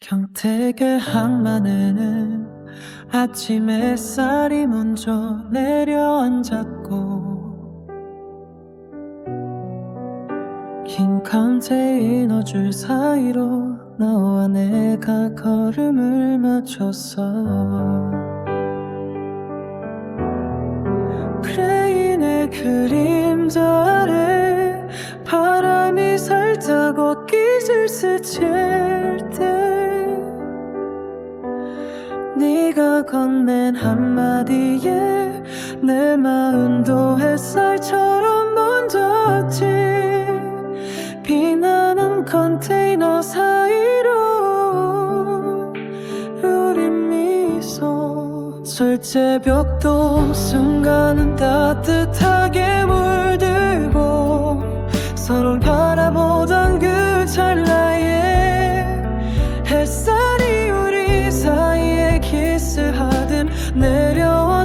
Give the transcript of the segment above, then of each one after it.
경택의 항만에는 아침 햇살이 먼저 내려앉았고 긴 컨테이너 줄 사이로 너와 내가 걸음을 맞췄어 크레인의 그림자 아래 바람이 살짝 옷깃을 스칠 네가 건넨 한마디에 내 마음도 햇살처럼 묻었지. 비나는 컨테이너 사이로 우린 미소 절제벽도 순간은 따뜻하게 물들고 서로를 바라보던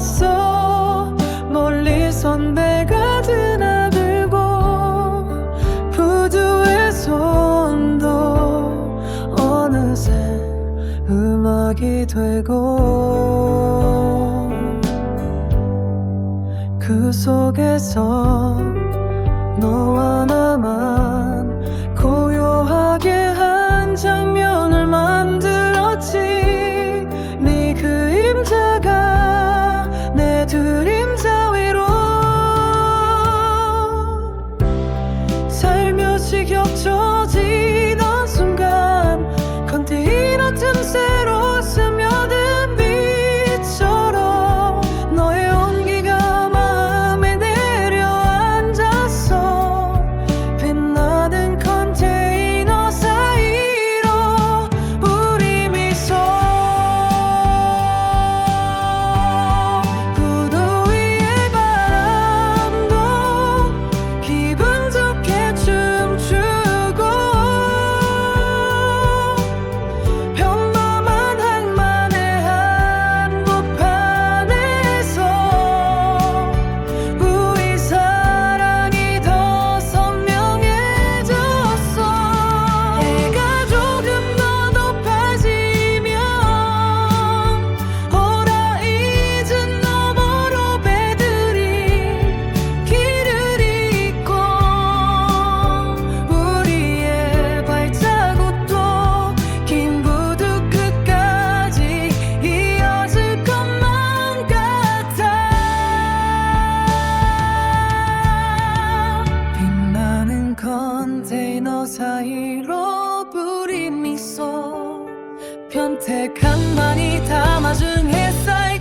내려왔어. 멀리 선 배가 드나들고 부두의 손도 어느새 음악이 되고 그 속에서 너와 나만 사이로 뿌린 미소 많이 담아준 햇살